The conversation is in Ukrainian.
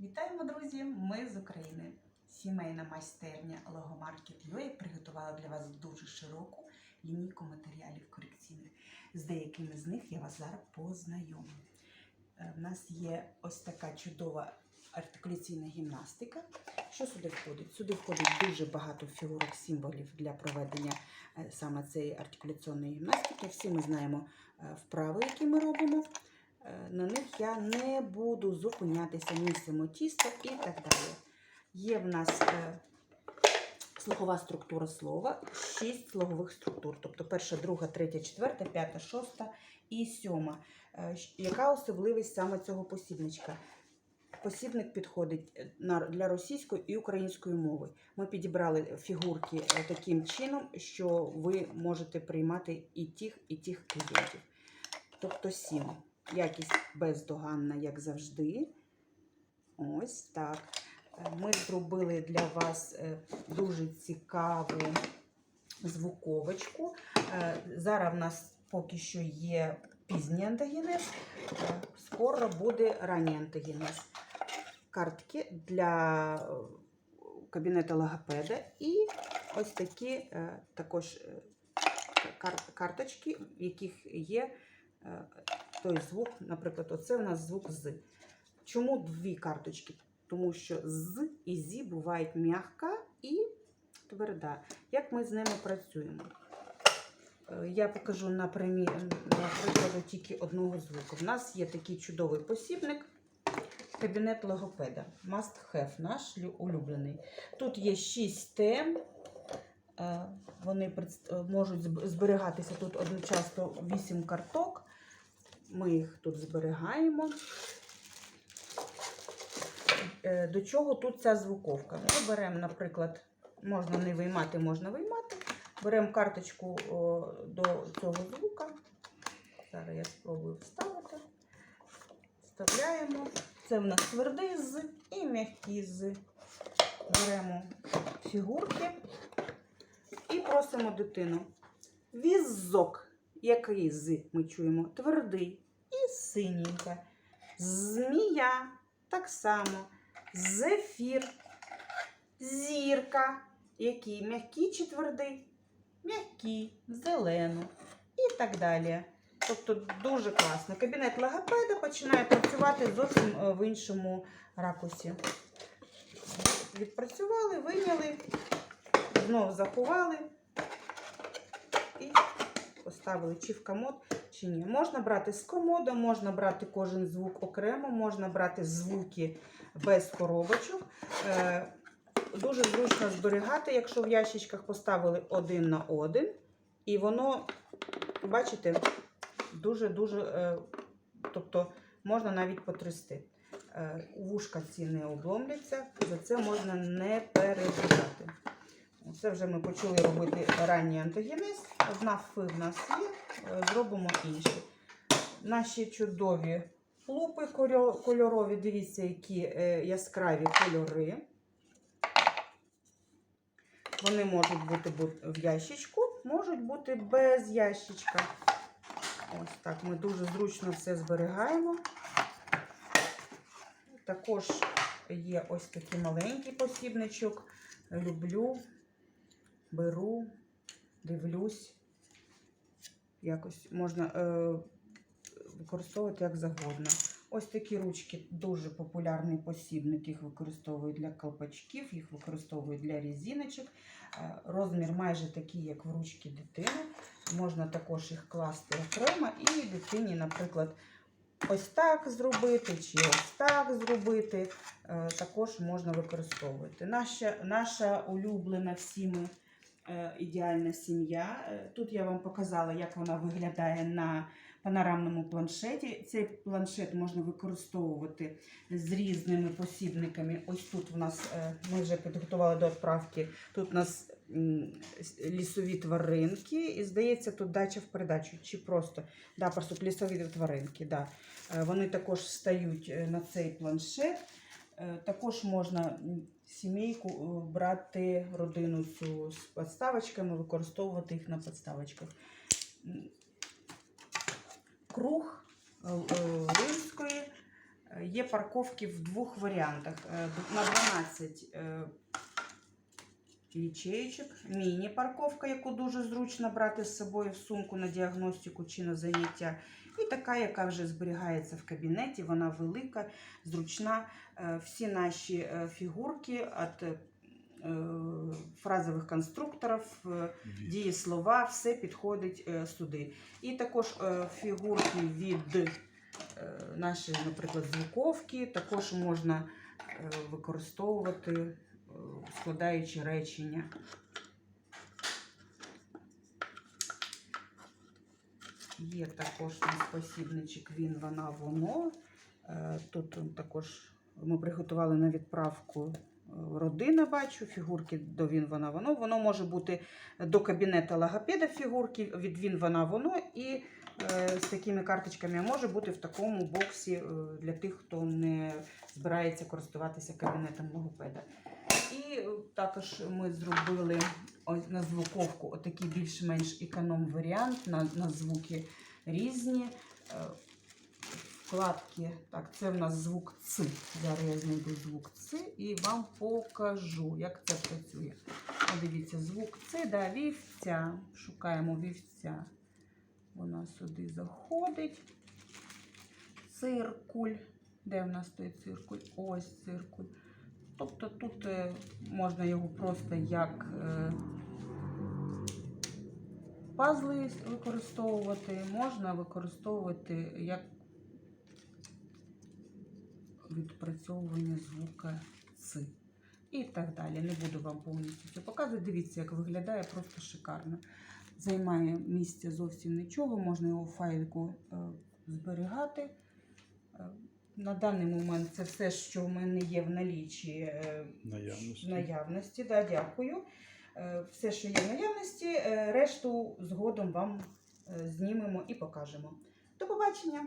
Вітаємо, друзі! Ми з України. Сімейна майстерня Логомаркет UA приготувала для вас дуже широку лінійку матеріалів корекційних. З деякими з них я вас зараз познайомлю. Е, В нас є ось така чудова артикуляційна гімнастика. Що сюди входить? Сюди входить дуже багато фігурок символів для проведення е, саме цієї артикуляційної гімнастики. Всі ми знаємо е, вправи, які ми робимо. Я не буду зупинятися, місимо тісто і так далі. Є в нас е, слухова структура слова, шість слогових структур, тобто перша, друга, третя, четверта, п'ята, шоста і сьома. Е, Яка особливість саме цього посібничка? Посібник підходить е, для російської і української мови. Ми підібрали фігурки е, таким чином, що ви можете приймати і тих, і тих клієнтів. Тобто сім. Якість бездоганна, як завжди. Ось так. Ми зробили для вас е, дуже цікаву звуковочку. Е, Зараз в нас поки що є пізній антогенез, е, скоро буде ранній антогенез. Картки для кабінету логопеда і ось такі також карточки, в яких є той звук, наприклад, оце у нас звук з. Чому дві карточки? Тому що з і зі бувають м'яка і тверда. Як ми з ними працюємо? Е, Я покажу на, прикладу тільки одного звуку. У нас є такий чудовий посібник. Кабінет логопеда. Must have, наш улюблений. Тут є 6 тем. Е, Вони е, можуть зберігатися тут одночасно 8 карток. Ми їх тут зберігаємо. Е, До чого тут ця звуковка? Ми беремо, наприклад, можна не виймати, можна виймати. Беремо карточку до цього звука. Зараз я спробую вставити. Вставляємо. Це в нас твердий з і м'який з. Беремо фігурки і просимо дитину. Візок, який з ми чуємо, твердий і синенька. Змія так само. Зефір, зірка, який м'який чи твердий, м'який, зелену і так далі. Тобто дуже класно. Кабінет логопеда починає працювати зовсім е, в іншому ракурсі. Відпрацювали, вийняли, знову заховали і поставили чи в комод, чи ні. Можна брати з комода, можна брати кожен звук окремо, можна брати звуки без коробочок. Е, Дуже зручно зберігати, якщо в ящичках поставили один на один. І воно, бачите, дуже-дуже, е, тобто можна навіть потрясти. Е, Вушка ці не обломляться, за це можна не переживати. Це вже ми почали робити ранній антогенез. Одна фи в нас є, е, зробимо інші. Наші чудові лупи кольорові, дивіться, які е, яскраві кольори. Вони можуть бути в ящичку, можуть бути без ящичка. Ось так ми дуже зручно все зберігаємо. Також є ось такий маленький посібничок. Люблю, беру, дивлюсь. Якось можна е, використовувати як завгодно. Ось такі ручки дуже популярний посібник. Їх використовують для колпачків, їх використовують для різиночок. Е, Розмір майже такий, як в ручки дитини. Можна також їх класти окремо і дитині, наприклад, ось так зробити, чи ось так зробити. Е, Також можна використовувати. Наша, наша улюблена всіми ідеальна сім'я. Е, Тут я вам показала, як вона виглядає на панорамному планшеті. Цей планшет можна використовувати з різними посібниками. Ось тут у нас е, ми вже підготували до відправки. Тут у нас лісові тваринки, і здається, тут дача в передачу. Чи просто да, просто лісові тваринки. Да. Е, Вони також встають е, на цей планшет. Е, Також можна сімейку е, брати родину цю з підставочками, використовувати їх на підставочках. М, Круг римської Е, Є парковки в двох варіантах. На 12 е, ячеєчок, міні-парковка, яку дуже зручно брати з собою в сумку на діагностику чи на заняття. І така, яка вже зберігається в кабінеті, вона велика, зручна. Е, Всі наші е, фігурки від фразових конструкторів, е, дієслова, все підходить е, сюди. І також е, фігурки від е, нашої, наприклад, звуковки також можна е, використовувати, е, складаючи речення. Є також у нас посібничок він, вона, воно. Е, Тут також ми приготували на відправку е, родина, бачу, фігурки до він, вона, воно. Воно може бути до кабінету логопеда фігурки від він, вона, воно. І е, з такими карточками може бути в такому боксі для тих, хто не збирається користуватися кабінетом логопеда. І е, також ми зробили ось на звуковку отакий більш-менш економ варіант на, на звуки різні. Е, Вкладки. Так, це в нас звук Ц. Зараз я знайду звук Ц і вам покажу, як це працює. Подивіться, звук Ц, да, вівця. Шукаємо вівця. Вона сюди заходить. Циркуль. Де в нас той циркуль? Ось циркуль. Тобто тут е, можна його просто як е, пазли використовувати, можна використовувати як відпрацьовування звука Ц. І так далі. Не буду вам повністю це показувати. Дивіться, як виглядає просто шикарно. Займає місця зовсім нічого, можна його в файлику е, зберігати. На даний момент це все, що в мене є в налічі е, Наявності. наявності. Да, дякую. Е, Все, що є в наявності, е, решту згодом вам знімемо і покажемо. До побачення!